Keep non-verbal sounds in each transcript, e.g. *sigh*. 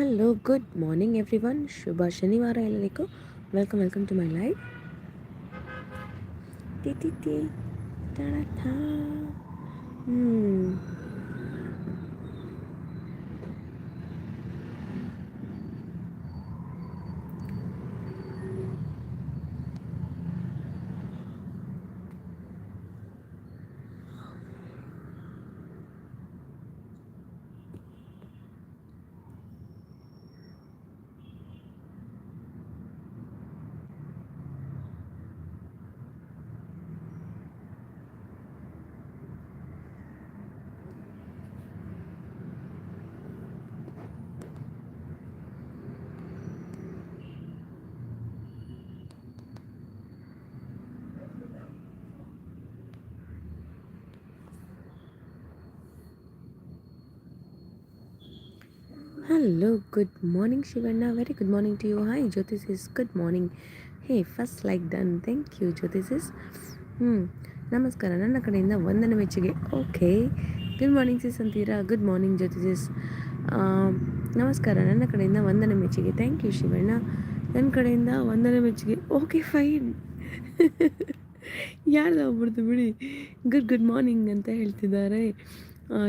Hello good morning everyone ಶುಭ ಶನಿವಾರ ಎಲ್ಲರಿಗೂ welcome welcome to my life T ಟಿ ಟಿ ಟಡಟಾ. Hello good morning Shivanna very good morning to you hi Jyothi sis good morning hey first like done thank you Jyothi sis ಹ್ಞೂ ನಮಸ್ಕಾರ ನನ್ನ ಕಡೆಯಿಂದ ವಂದನೆ ಮೆಚ್ಚುಗೆ ಓಕೆ ಗುಡ್ ಮಾರ್ನಿಂಗ್ ಸಿಸ್ ಅಂತೀರಾ good morning Jyothi's ನಮಸ್ಕಾರ ನನ್ನ ಕಡೆಯಿಂದ ವಂದನೆ ಮೆಚ್ಚುಗೆ ಥ್ಯಾಂಕ್ ಯು ಶಿವಣ್ಣ ನನ್ನ ಕಡೆಯಿಂದ ವಂದನೆ ಮೆಚ್ಚುಗೆ ಓಕೆ ಫೈನ್ ಯಾರ್ದು ಬರ್ದು ಬಿಡಿ ಗುಡ್ ಗುಡ್ ಮಾರ್ನಿಂಗ್ ಅಂತ ಹೇಳ್ತಿದ್ದಾರೆ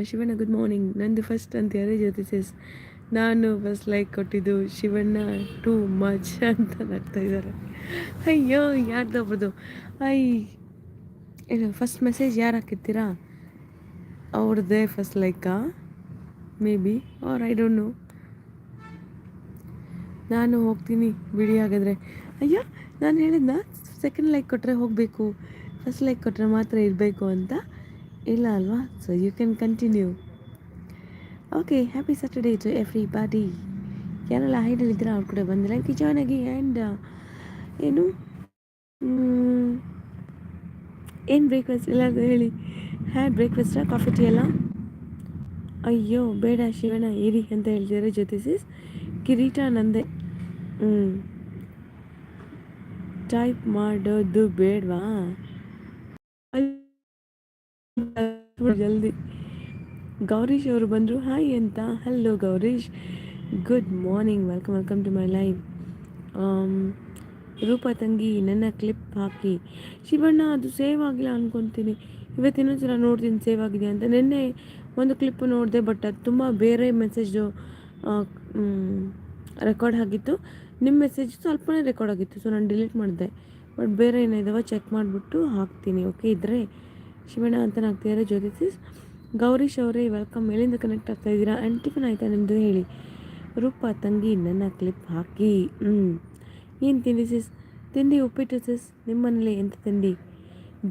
ಶಿವಣ್ಣ ಗುಡ್ ಮಾರ್ನಿಂಗ್ ನಂದು ಫಸ್ಟ್ ಅಂತ ಜ್ಯೋತಿಸ್ ನಾನು ಫಸ್ಟ್ ಲೈಕ್ ಕೊಟ್ಟಿದ್ದು ಶಿವಣ್ಣ ಟೂ ಮಚ್ ಅಂತ ನಗ್ತಾ ಇದ್ದಾರೆ. ಅಯ್ಯೋ ಯಾರ್ದೊಬ್ರದ್ದು ಐ, ಏನು ಫಸ್ಟ್ ಮೆಸೇಜ್ ಯಾರು ಹಾಕಿರ್ತೀರಾ? ಅವ್ರದ್ದೇ first Lyca maybe or I don't know ನಾನು ಹೋಗ್ತೀನಿ ಬಿಡಿ ಹಾಗಾದರೆ. ಅಯ್ಯೋ, ನಾನು ಹೇಳಿದ್ನ? ಸೆಕೆಂಡ್ ಲೈಕ್ ಕೊಟ್ಟರೆ ಹೋಗಬೇಕು. ಫಸ್ಟ್ ಲೈಕ್ ಕೊಟ್ಟರೆ ಮಾತ್ರ ಇರಬೇಕು ಅಂತ? ಇಲ್ಲ ಅಲ್ವಾ? So you can continue okay happy Saturday to everybody ಯಾರೆಲ್ಲ ಹೈಡಲ್ಲಿದ್ದೀರಾ ಅವ್ರು ಕೂಡ ಬಂದಿಲ್ಲ ಲೈಕ್ ಜಾಯ್ನ್ ಆಗಿ ಆ್ಯಂಡ್ ಏನು ಏನು ಬ್ರೇಕ್ಫಾಸ್ಟ್ ಎಲ್ಲಾದ್ರು ಹೇಳಿ ಹ್ಯಾಡ್ ಬ್ರೇಕ್ಫಾಸ್ಟಾ ಕಾಫಿ ಟೀ ಎಲ್ಲ ಅಯ್ಯೋ ಬೇಡ ಶಿವಣ್ಣ ಏರಿ ಅಂತ ಹೇಳ್ತಿದ್ದಾರೆ ಜ್ಯೋತಿಸಿಸ್ ಕಿರೀಟ ನಂದೆ ಹ್ಞೂ ಟೈಪ್ ಮಾಡೋದು ಬೇಡವಾ ಜಲ್ದಿ ಗೌರೀಶ್ ಅವರು ಬಂದರು. ಹಾಯ್ ಅಂತ. Hello Gowrish. Good morning welcome welcome to my life Roopa ತಂಗಿ, ನನ್ನ ಕ್ಲಿಪ್ ಹಾಕಿ. ಶಿವಣ್ಣ, ಅದು ಸೇವ್ ಆಗಿಲ್ಲ ಅನ್ಕೊತೀನಿ. ಇವತ್ತಿನೊಂದ್ಸಲ ನೋಡ್ತೀನಿ ಸೇವ್ ಆಗಿದೆ ಅಂತ. ನಿನ್ನೆ ಒಂದು ಕ್ಲಿಪ್ ನೋಡಿದೆ ಬಟ್ ಅದು ತುಂಬ ಬೇರೆ ಮೆಸೇಜು ರೆಕಾರ್ಡ್ ಆಗಿತ್ತು. ನಿಮ್ಮ ಮೆಸೇಜ್ ಸ್ವಲ್ಪನೇ ರೆಕಾರ್ಡ್ ಆಗಿತ್ತು ಸೊ ನಾನು ಡಿಲೀಟ್ ಮಾಡಿದೆ. ಬಟ್ ಬೇರೆ ಏನಿದಾವ ಚೆಕ್ ಮಾಡಿಬಿಟ್ಟು ಹಾಕ್ತೀನಿ. ಓಕೆ ಇದ್ದರೆ ಶಿವಣ್ಣ ಅಂತ ಹಾಕ್ತಿದ್ದಾರೆ ಜ್ಯೋತಿಸಿಸ್ ಗೌರೀಶ್ ಅವರೇ ವೆಲ್ಕಮ್ ಎಲ್ಲಿಂದ ಕನೆಕ್ಟ್ ಆಗ್ತಾ ಇದ್ದೀರಾ? ಆ್ಯಂಡ್ ಟಿಫನ್ ಆಯ್ತಾ ನಿಮ್ಮದು ಹೇಳಿ. ರೂಪ ತಂಗಿ, ನನ್ನ ಕ್ಲಿಪ್ ಹಾಕಿ. ಹ್ಞೂ ಏನು ತಿಂಡಿ ಸಿಸ್ ತಿಂಡಿ ಉಪ್ಪಿಟ್ಟು ಸಿಸ್ ನಿಮ್ಮನೇಲಿ ಎಂಥ ತಿಂಡಿ?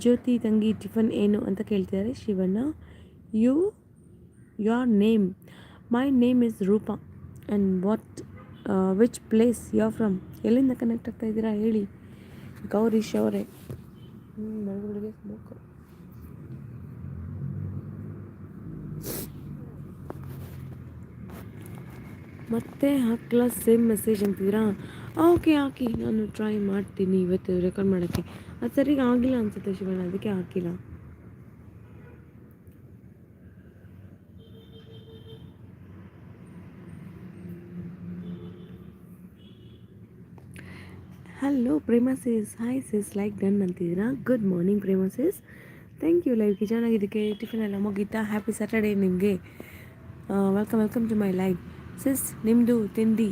ಜ್ಯೋತಿ ತಂಗಿ ಟಿಫನ್ ಏನು ಅಂತ ಕೇಳ್ತಿದ್ದಾರೆ Shivanna. You your name my name is Roopa. And what which place you from ಎಲ್ಲಿಂದ ಕನೆಕ್ಟ್ ಆಗ್ತಾ ಇದ್ದೀರಾ? ಹೇಳಿ. ಗೌರೀಶ್ ಅವರೇ ಹ್ಞೂ ಬೆಳಗ್ಗೆ ಸ್ಮೋಕ್ ಮತ್ತೆ ಹಾಕಲ ಸೇಮ್ ಮೆಸೇಜ್ ಅಂತಿದ್ದೀರಾ? ಓಕೆ ಹಾಕಿ. ನಾನು ಟ್ರೈ ಮಾಡ್ತೀನಿ ಇವತ್ತು ರೆಕಾರ್ಡ್ ಮಾಡೋಕ್ಕೆ. ಅದು ಸರಿಗೆ ಆಗಿಲ್ಲ ಅನ್ಸುತ್ತೆ ಶಿವಣ್ಣ, ಅದಕ್ಕೆ ಹಾಕಿಲ್ಲ. Hello Prema sis hi sis like done ಅಂತಿದ್ದೀರಾ? Good morning Prema sis thank you ಲೈವ್ಗೆ ಚೆನ್ನಾಗಿದ್ದಕ್ಕೆ. ಟಿಫಿನ್ ಎಲ್ಲ ಮುಗೀತಾ? ಹ್ಯಾಪಿ ಸ್ಯಾಟರ್ಡೇ ನಿಮಗೆ. Welcome welcome to my live sis ನಿಮ್ಮದು ತಿಂಡಿ?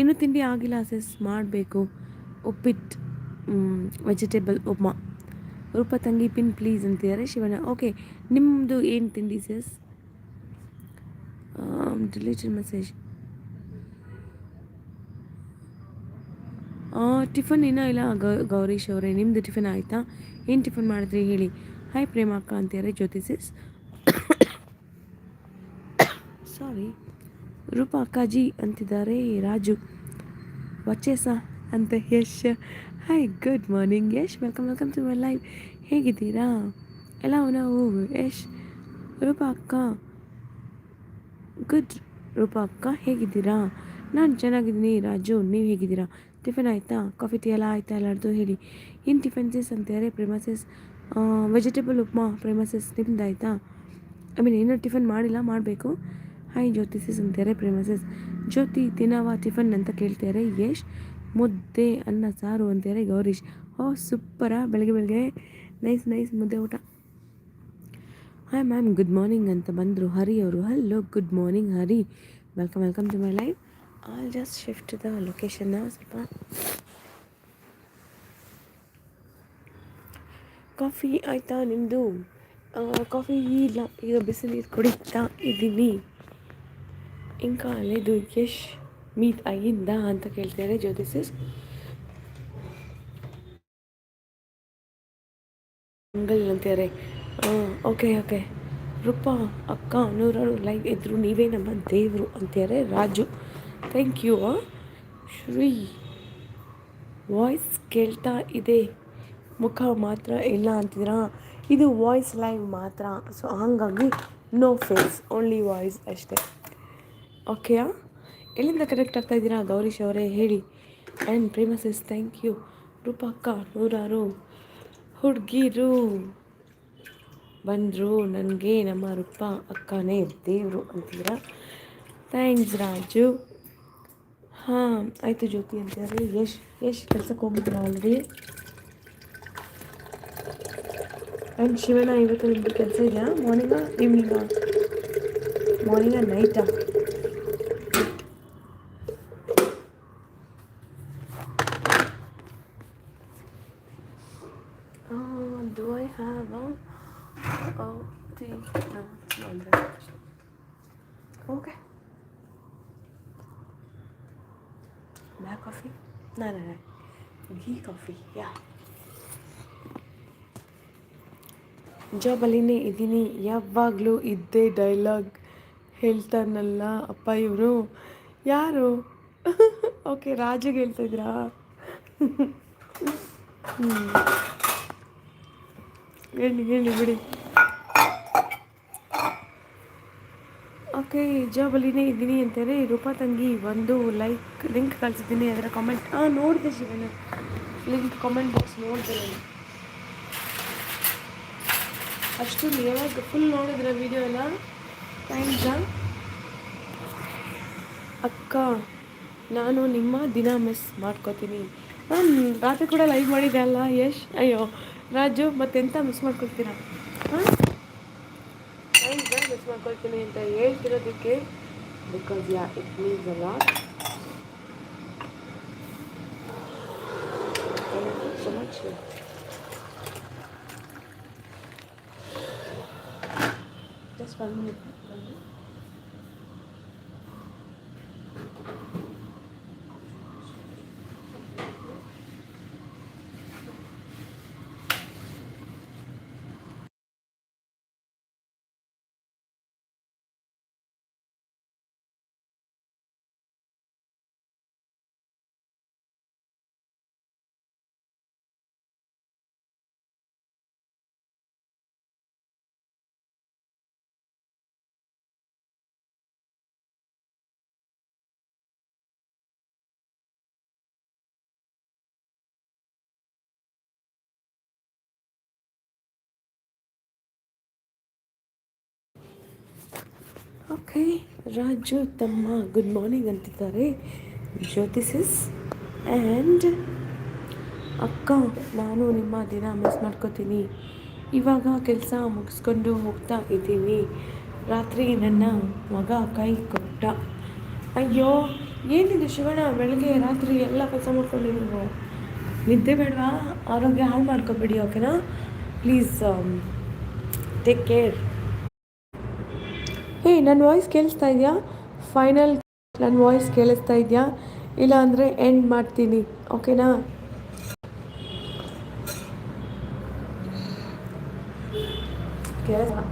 ಇನ್ನೂ ತಿಂಡಿ ಆಗಿಲ್ಲ ಸಿಸ್, ಮಾಡಬೇಕು. ಉಪ್ಪಿಟ್ಟು ವೆಜಿಟೇಬಲ್ ಉಪ್ಮಾ. ರೂಪ ತಂಗಿ ಪಿನ್ ಪ್ಲೀಸ್ ಅಂತಿದ್ದಾರೆ, ಶಿವಣ್ಣ. ಓಕೆ ನಿಮ್ಮದು ಏನು ತಿಂಡಿ ಸಿಸ್? ಡಿಲೀಟೆಡ್ ಮೆಸೇಜ್ ಟಿಫನ್ ಇನ್ನೂ ಇಲ್ಲ ಗೌರೀಶ್ ಅವರೇ. ನಿಮ್ಮದು ಟಿಫನ್ ಆಯಿತಾ? ಏನು ಟಿಫನ್ ಮಾಡಿದ್ರಿ ಹೇಳಿ. ಹಾಯ್ ಪ್ರೇಮ ಅಕ್ಕ ಅಂತಿದ್ದಾರೆ ಜ್ಯೋತಿಸಿಸ್ ಸಾರಿ *coughs* ರೂಪ ಅಕ್ಕಾಜಿ ಅಂತಿದ್ದಾರೆ ರಾಜು. ವಚೇಸ ಅಂತ Yash. Hi good morning Yash. Welcome welcome to my live ಹೇಗಿದ್ದೀರಾ? ಎಲ್ಲ ನಾವು, ಯಶ್. ರೂಪ ಅಕ್ಕ ಗುಡ್ ರೂಪ ಅಕ್ಕ ಹೇಗಿದ್ದೀರಾ? ನಾನು ಚೆನ್ನಾಗಿದ್ದೀನಿ ರಾಜು. ನೀವು ಹೇಗಿದ್ದೀರಾ? ಟಿಫನ್ ಆಯಿತಾ? ಕಾಫಿ, ಟೀ ಎಲ್ಲ ಆಯಿತಾ? ಎಲ್ಲರದು ಹೇಳಿ. ಏನು ಟಿಫನ್ಸಸ್ ಅಂತಾರೆ ಪ್ರೇಮಸಸ್ ವೆಜಿಟೇಬಲ್ ಉಪ್ಮಾ ಪ್ರೇಮಸಸ್. ನಿಮ್ದು ಆಯಿತಾ ಐ ಮೀನ್, ಇನ್ನೂ ಟಿಫನ್ ಮಾಡಿಲ್ಲ. ಮಾಡಬೇಕು. ಹಾಯ್ ಜ್ಯೋತಿ ಜ್ಯೋತಿಸಿಸ್ ಅಂತಾರೆ ಪ್ರೇಮಸಸ್ ಜ್ಯೋತಿ ತಿನ್ನವ ಟಿಫನ್ ಅಂತ ಕೇಳ್ತಾರೆ ಯಶ್. ಮುದ್ದೆ ಅನ್ನ ಸಾರು ಅಂತಾರೆ ಗೌರೀಶ್. ಓ, ಸೂಪರ. ಬೆಳಗ್ಗೆ ಬೆಳಗ್ಗೆ. ನೈಸ್ ನೈಸ್ ಮುದ್ದೆ ಊಟ. ಹಾಯ್ ಮ್ಯಾಮ್, ಗುಡ್ ಮಾರ್ನಿಂಗ್ ಅಂತ ಬಂದರು ಹರಿ ಅವರು. Hello, good morning Hari. Welcome welcome to my life. All just shift the ಲೊಕೇಶನ್ನ ಸ್ವಲ್ಪ ಕಾಫಿ ಆಯಿತಾ ನಿಮ್ಮದು ಕಾಫಿ ಇಲ್ಲ. ಈಗ ಬಿಸಿನೀರು ಕುಡಿತಾ ಇದ್ದೀನಿ. ఇంకా లేదు ಯಶ್ ಮೀಟ್ ಅಯ್ಯಿಂದಾ ಅಂತ ಕೇಳ್ತಾರೆ ಜ್ಯೋತಿಷಸ್ ಅಂಗಲ್ ಅಂತಾರೆ ಓಕೆ ಓಕೆ ರೂಪಾ ಅಕ್ಕ ನೂರಾರು ಲೈವ್ ಇದ್ರು ನೀವೇ ನಮ್ಮ ದೇವರು ಅಂತಾರೆ Raju thank you Shri voice ಕೇಳ್ತಾ ಇದೆ ಮುಖ ಮಾತ್ರ ಇಲ್ಲ ಅಂತಿದ್ದೀರಾ ಇದು ವಾಯ್ಸ್ ಲೈವ್ ಮಾತ್ರ ಸೊ ಹಾಗಾಗಿ ನೋ ಫೇಸ್ ಓನ್ಲಿ ವಾಯ್ಸ್ ಅಷ್ಟೇ ಓಕೆಯಾ ಎಲ್ಲಿಂದ ಕನೆಕ್ಟ್ ಆಗ್ತಾ ಇದ್ದೀರಾ? ಗೌರೀಶ್ ಅವರೇ, ಹೇಳಿ. ಆ್ಯಂಡ್ ಪ್ರೇಮಸಸ್ ಥ್ಯಾಂಕ್ ಯು ರೂಪಕ್ಕ, ನೂರಾರು. ಹುಡುಗಿರು ಬಂದರು ನನಗೆ, ನಮ್ಮ ರೂಪ ಅಕ್ಕನೇ ದೇವರು ಅಂತೀರಾ? ಥ್ಯಾಂಕ್ಸ್ ರಾಜು. ಹಾಂ, ಆಯಿತು ಜ್ಯೋತಿ ಅಂತಾರೆ ಯಶ್ ಯಶ್ ಕೆಲಸಕ್ಕೆ ಹೋಗಿದ್ರು ಆಲ್ರೆಡಿ ಆ್ಯಂಡ್ ಶಿವಣ್ಣ, ಇವತ್ತು ನಿಮ್ಮದು ಕೆಲಸ ಇದೆಯಾ? ಮಾರ್ನಿಂಗಾ ಈವ್ನಿಂಗಾ ಮಾರ್ನಿಂಗಾ ನೈಟಾ Okay. Black coffee no. Ghee coffee, yeah. ಜಾಬಲ್ಲಿನೇ ಇದ್ದೀನಿ. ಯಾವಾಗಲೂ ಇದ್ದೇ ಡೈಲಾಗ್ ಹೇಳ್ತಾನಲ್ಲ ಅಪ್ಪ ಇವರು ಯಾರು? *laughs* ಓಕೆ ರಾಜಿಗೆ ಹೇಳ್ತಿದ್ರಾ? *laughs* ಹೇಳಿ ಹೇಳಿ ಬಿಡಿ. ಓಕೆ ಜಾಬಲ್ಲಿನೇ ಇದ್ದೀನಿ ಅಂತೇಳಿ ರೂಪಾ ತಂಗಿ, ಒಂದು ಲೈಕ್ ಲಿಂಕ್ ಕಳಿಸಿದ್ದೀನಿ ಅದರ ಕಾಮೆಂಟ್ ಹಾಂ, ನೋಡಿದೆ ಶಿವನ ಲಿಂಕ್ ಕಾಮೆಂಟ್ ಬಾಕ್ಸ್ ನೋಡಿದೆ ನಾನು. ಅಷ್ಟೊಂದು ಯಾವಾಗ ಫುಲ್ ನೋಡಿದ್ರೆ ವಿಡಿಯೋ ಎಲ್ಲ? ಥ್ಯಾಂಕ್ಸಾ ಅಕ್ಕ, ನಾನು ನಿಮ್ಮ ದಿನ ಮಿಸ್ ಮಾಡ್ಕೋತೀನಿ. ಹಾಂ ರಾತ್ರಿ ಕೂಡ ಲೈವ್ ಮಾಡಿದ್ದೆ ಅಲ್ಲ ಯಶ್? ಅಯ್ಯೋ, ರಾಜು, ಮತ್ತೆಂತ ಮಿಸ್ ಮಾಡ್ಕೊಳ್ತೀರಾ ಹಾಂ? ಮಿಸ್ ಮಾಡ್ಕೊಳ್ತೀನಿ ಅಂತ ಹೇಳ್ತಿರೋದಕ್ಕೆ ಬಿಕಾಸ್ ಯಾ ಇಟ್ ಮೀನ್ಸ್ ಅಲ್ಲ so much just one minute. Okay, Raju ತಮ್ಮ ಗುಡ್ ಮಾರ್ನಿಂಗ್ ಅಂತಿದ್ದಾರೆ. ಜ್ಯೋತಿಸಿಸ್ ಆ್ಯಂಡ್ ಅಕ್ಕ, ನಾನು ನಿಮ್ಮ ದಿನ ಮಿಸ್ ಮಾಡ್ಕೋತೀನಿ. ಇವಾಗ ಕೆಲಸ ಮುಗಿಸ್ಕೊಂಡು ಹೋಗ್ತಾ ಇದ್ದೀನಿ. ರಾತ್ರಿ ನನ್ನ ಮಗ ಕೈ ಕೊಟ್ಟ. ಅಯ್ಯೋ, ಏನಿದೆ ಶಿವಣ್ಣ, ಬೆಳಗ್ಗೆ ರಾತ್ರಿ ಎಲ್ಲ ಕೆಲಸ ಮಾಡ್ಕೊಂಡು ನೀವು? ನಿದ್ದೆ ಬೇಡವಾ? ಆರೋಗ್ಯ ಹಾಳು ಮಾಡ್ಕೊಬೇಡಿ ಓಕೆನಾ ಪ್ಲೀಸ್ ಟೇಕ್ ಕೇರ್ ಹೇ ನನ್ನ ವಾಯ್ಸ್ ಕೇಳಿಸ್ತಾ ಇದೆಯಾ? ಫೈನಲ್ ನನ್ನ ವಾಯ್ಸ್ ಕೇಳಿಸ್ತಾ ಇದೆಯಾ? ಇಲ್ಲ ಅಂದರೆ ಎಂಡ್ ಮಾಡ್ತೀನಿ ಓಕೆನಾ ಕೇಳಿಸ್ತಾ